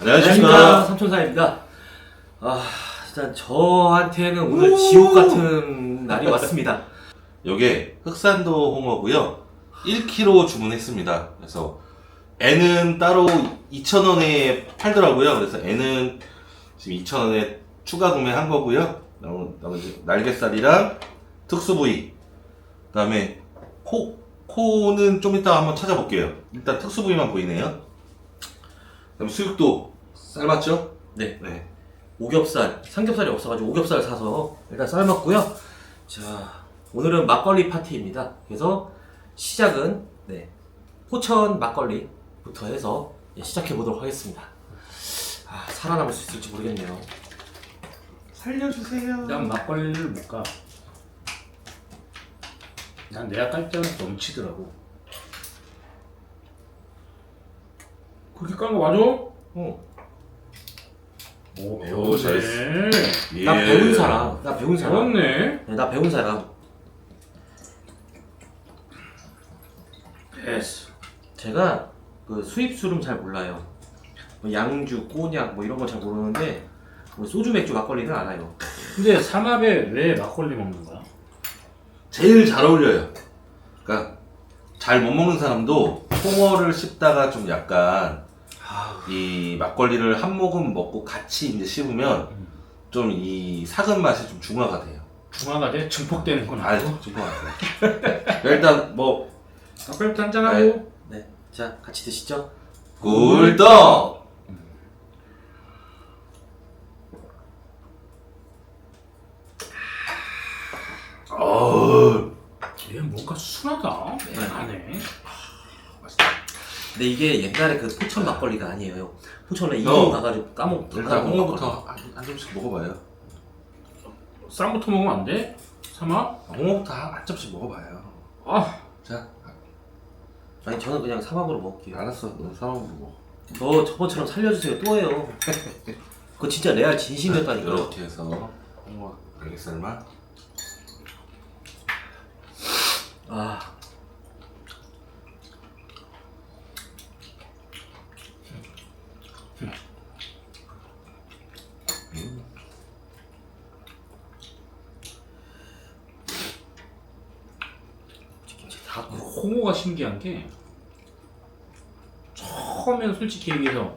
안녕하십니까. 삼촌사입니다. 아, 일단 저한테는 오늘 지옥 같은 날이 왔습니다. 요게 흑산도 홍어고요. 1kg 주문했습니다. 그래서 애는 따로 2,000원에 팔더라고요. 그래서 애는 지금 2,000원에 추가 구매한 거고요. 나머- 나머지 날개살이랑 특수 부위. 그 다음에 코 코는 좀 이따 한번 찾아볼게요. 일단 특수 부위만 보이네요. 그다음에 수육도 삶았죠? 네, 네. 오겹살, 삼겹살이 없어가지고 오겹살 사서 일단 삶았고요. 자, 오늘은 막걸리 파티입니다. 그래서 시작은 네, 포천 막걸리부터 해서 예, 시작해 보도록 하겠습니다. 아, 살아남을 수 있을지 모르겠네요. 살려주세요. 난 막걸리를 못 가. 난 내가 깔 때는 넘치더라고. 그렇게 깐거 맞아? 어, 오, 오, 잘했어. 예. 나 배운 사람, 나 배운 사람. 잘했네. 네, 나 배운 사람. 됐어. 제가 그 수입 술은 잘 몰라요. 뭐 양주, 꼬냑 뭐 이런 건잘 모르는데 뭐 소주, 맥주, 막걸리는 알아요. 근데 삼합에 왜 막걸리 먹는 거야? 제일 잘 어울려요. 그러니까 잘 못 먹는 사람도 홍어를 씹다가 좀 약간 이 막걸리를 한 모금 먹고 같이 이제 씹으면 좀 이 사근 맛이 좀 중화가 돼요. 중화가 돼? 증폭되는 건 아니고? 중화가 돼요. 일단 뭐 막걸리부터 한잔하고. 네, 자 같이 드시죠. 굴떡. 어우 얘 뭔가 순하다. 안에. 근데 이게 옛날에 그 포천 막걸리가 아니에요. 포천에 어. 이동 가가지고 까먹. 일단 홍어부터 한, 한 점씩 먹어봐요. 쌈부터 먹으면 안 돼? 삼합? 홍어부터 한, 한 점씩 먹어봐요. 아, 자, 아니 저는 그냥 삼합으로 먹을게요. 알았어. 너 사먹어 먹어. 저 저번처럼 살려주세요 또 해요. 그거 진짜 레알 진심이었다니까요. 이렇게 해서 홍어 알겠을만. 아, 다그 홍어가 신기한 게 처음에는 솔직히 얘기해서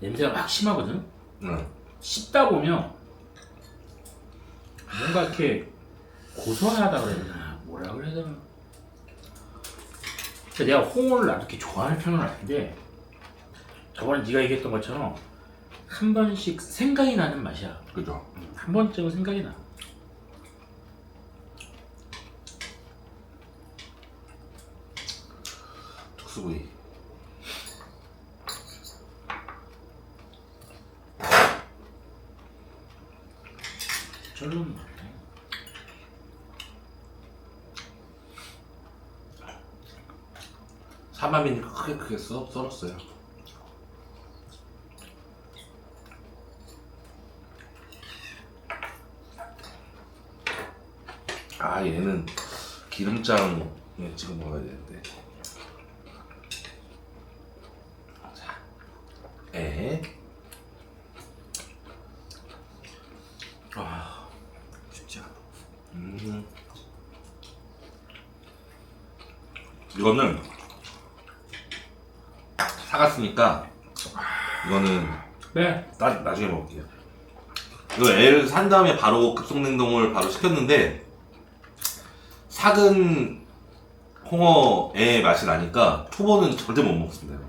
냄새가 막 심하거든? 응. 씹다 보면 뭔가 이렇게 고소하다 그래야 되나 뭐라 그래야 되나 근데 내가 홍어를 이렇게 좋아하는 편은 아닌데 저번에 네가 얘기했던 것처럼 한 번씩 생각이 나는 맛이야 그죠. 한 번쯤은 생각이 나 특수 부위. 절로는 못해 사마미니까 크게 크게 썰, 썰었어요. 아 얘는 기름장에 찍어 먹어야 되는데. 자, 에. 아, 쉽지 않아. 음. 이거는 사갔으니까 이거는 네 나, 나중에 먹을게요. 이거 애를 산 다음에 바로 급속냉동을 바로 시켰는데 삭은 홍어의 맛이 나니까 초보는 절대 못 먹습니다.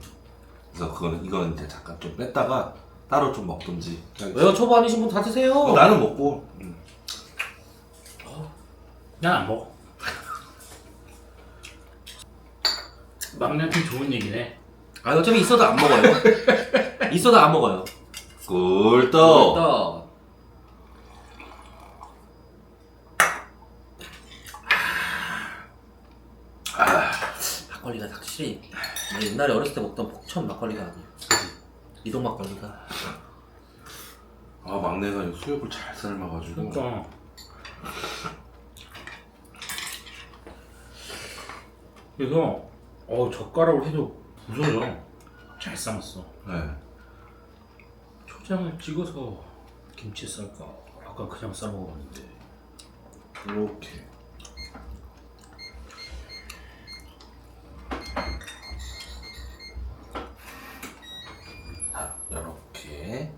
그래서 그거는 이거는 이제 잠깐 좀 뺐다가 따로 좀 먹든지. 왜요? 초보 아니신 분 다 드세요. 어, 나는 먹고 음. 난 안 먹어. 막내한테 좋은 얘기네. 아 어차피 있어도 안 먹어요. 있어도 안 먹어요. 꿀떡. 떡. 막걸리가 확실히 내 옛날에 어렸을 때 먹던 폭천 막걸리가 아니에요. 이동 막걸리가. 아 막내가 이 수육을 잘 삶아가지고 그러니까 그래서 어 젓가락으로 해도 부서져. 잘 삶았어. 네. 초장을 찍어서 김치 쌀까? 아까 그냥 싸 먹었는데. 이렇게. 자, 이렇게.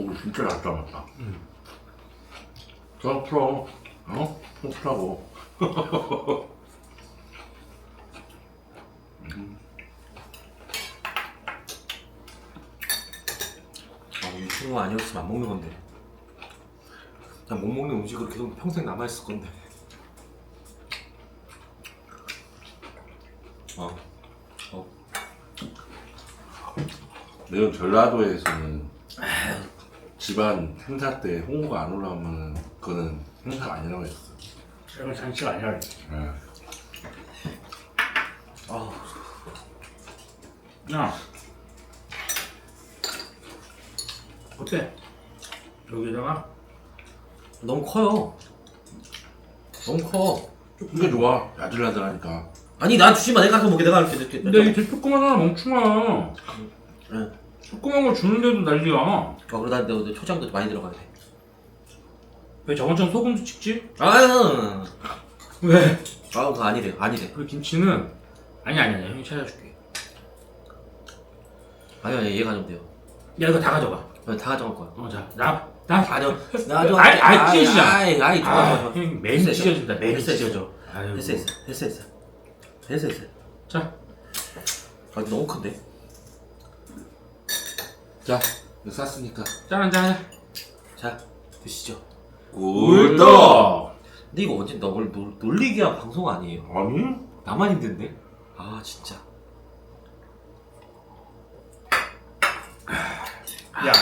오, 진짜 잘 담았다. 저 풀어. 어? 좀 풀라고. 아, 이 친구 아니었으면 안 먹는 건데. 그냥 못 먹는 음식으로 계속 평생 남아있을 건데. 어. 어. 내가 전라도에서는 집안 행사 때 홍보가 안 올라오면 그거는 행사가 아니라고 했어. 이건 잔치가 아니라 그랬지. 네. 아, 야. 어때? 여기다가 너무 커요. 너무 커. 이게 좋아. 야들야들하니까. 아니, 난 주지 마. 내가 가서 먹게. 내가 이렇게 이렇게. 근데 이게 되게 조그마하잖아 멍충아 응. 조그만 거 주는데도 난리야 어, 그러다 내, 내 초장도 많이 들어가야 돼. 왜 저번처럼 소금도 찍지? 아, 왜? 아, 그거 아니래. 아니래. 그 김치는 아니 아니 아니 형이 찾아줄게 아니, 아니, 얘가 좀 돼요. 야 이거 다 가져가 다 가져갈 거야. 어 자 나 나 아니요. 나도 아이, 아이, 찢어지자. 아이, 아이, 좋아, 좋아, 아, 좋아. 형 매일 됐어, 찢어진다 매일 됐어, 찢어져 아유 됐어, 됐어, 됐어, 됐어. 됐어, 됐어. 자 아, 너무 큰데? 자, 이거 쌌으니까. 짠 한잔 자, 드시죠. 꿀떡! 근데 이거 언제 너뭘 놀리기 위한 방송 아니에요? 아니? 나만 힘든데? 아, 진짜. 야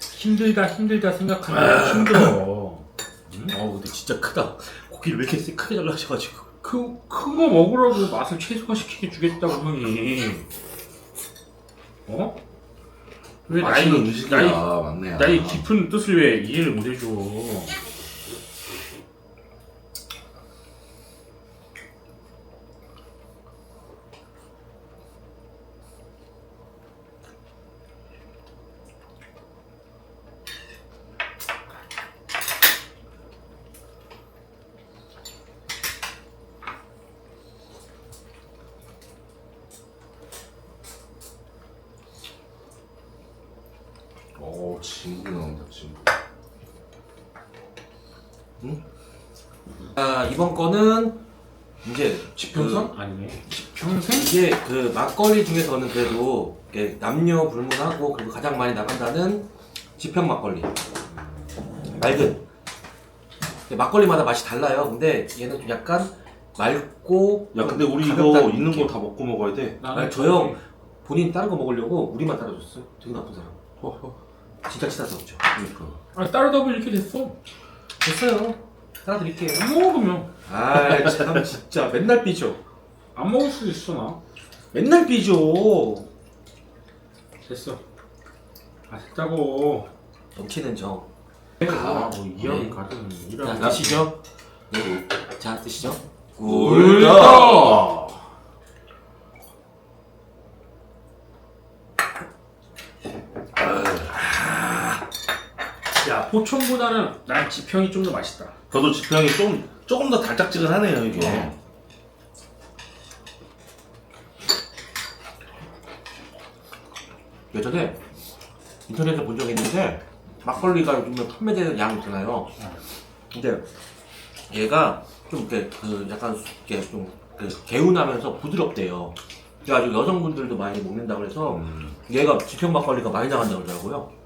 힘들다 힘들다 생각하면 힘들어 어, 근데 진짜 크다. 고기를 왜 이렇게 크게 잘라셔가지고. 그 큰 거 먹으라고 맛을 최소화시키게 주겠다고 형이 어? 왜 나이 음식이야, 나이 막내야. 나이 깊은 뜻을 왜 이해를 못 해줘 오, 친구 나온다, 친구. 아, 이번 거는 이제 지평선? 아니네 평생? 이게 그 막걸리 중에서는 그래도 이게 남녀 불문하고 그리고 가장 많이 나간다는 지평 막걸리. 맑은. 근데 막걸리마다 맛이 달라요. 근데 얘는 좀 약간 맑고 야, 근데 우리 이거 가볍다는 있는 느낌. 거 다 먹고 먹어야 돼. 아니, 저형 본인 다른 거 먹으려고 우리만 따라줬어요. 되게 나쁜 사람. 허허. 진짜 치사스 없죠. 그러니까. 아 따르다 보니 이렇게 됐어 됐어요. 따라 드릴게요. 안 먹으면 아, 참 진짜 맨날 삐져. 안 먹을 수도 있어 나 맨날 삐져. 됐어 아 됐다고 넘치는 정. 아, 뭐 이형 네. 가든 자, 이런 드시죠. 네. 자, 드시죠. 꿀떡! 야 포천보다는 난 지평이 좀 더 맛있다 저도 지평이 좀, 조금 더 달짝지근하네요, 이게. 어. 예전에 인터넷에 본 적이 있는데 막걸리가 요즘에 판매되는 양 있잖아요. 근데 얘가 좀 이렇게 그 약간 이렇게 좀그 개운하면서 부드럽대요. 그래가지고 여성분들도 많이 먹는다고 해서 음. 얘가 지평 막걸리가 많이 나간다고 그러더라고요.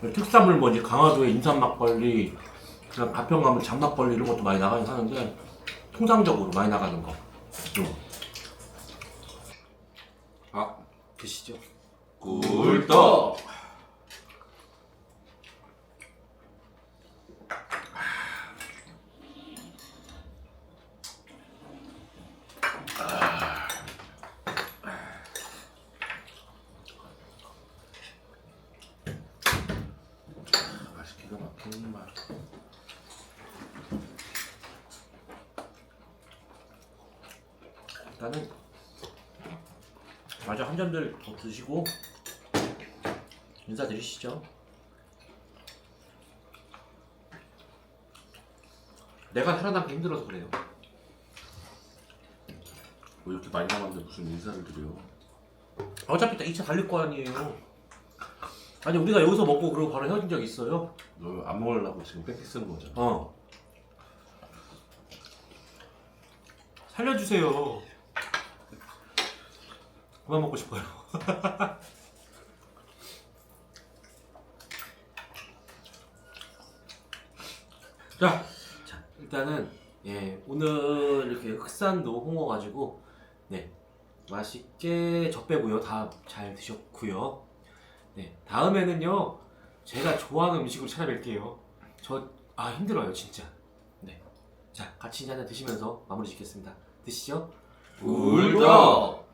특산물 뭐 이제 강화도의 인삼 막걸리, 그냥 가평 가면 장막걸리 이런 것도 많이 나가긴 하는데 통상적으로 많이 나가는 거. 음. 아 드시죠. 꿀떡! 일단은 마저 한 점들 더 드시고 인사드리시죠. 내가 살아남기 힘들어서 그래요. 뭐 이렇게 많이 남았는데 무슨 인사를 드려? 어차피 다 2차 달릴 거 아니에요. 아니 우리가 여기서 먹고 그러고 바로 헤어진 적 있어요. 너 안 먹으려고 지금 뺑뺑 쓰는 거잖아. 어. 살려주세요. 그만 먹고 싶어요. 자, 자, 일단은 예 오늘 이렇게 흑산도 홍어 가지고 네 맛있게 젖배고요. 다 잘 드셨고요. 네 다음에는요 제가 좋아하는 음식으로 찾아뵐게요. 저 아 힘들어요 진짜. 네. 자 같이 이제 한잔 드시면서 마무리 짓겠습니다. 드시죠. 울떡!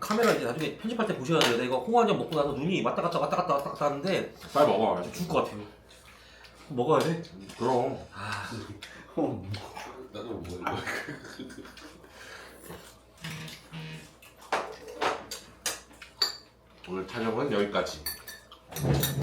카메라 이제 나중에 편집할 때 보셔야 돼요. 내가 홍어 한잔 먹고 나서 눈이 왔다 갔다 왔다 갔다 왔다 갔다 하는데 빨리 먹어. 죽을 것 같아요. 먹어야 돼. 그럼. 아 나도 뭐 이거 오늘 촬영은 여기까지.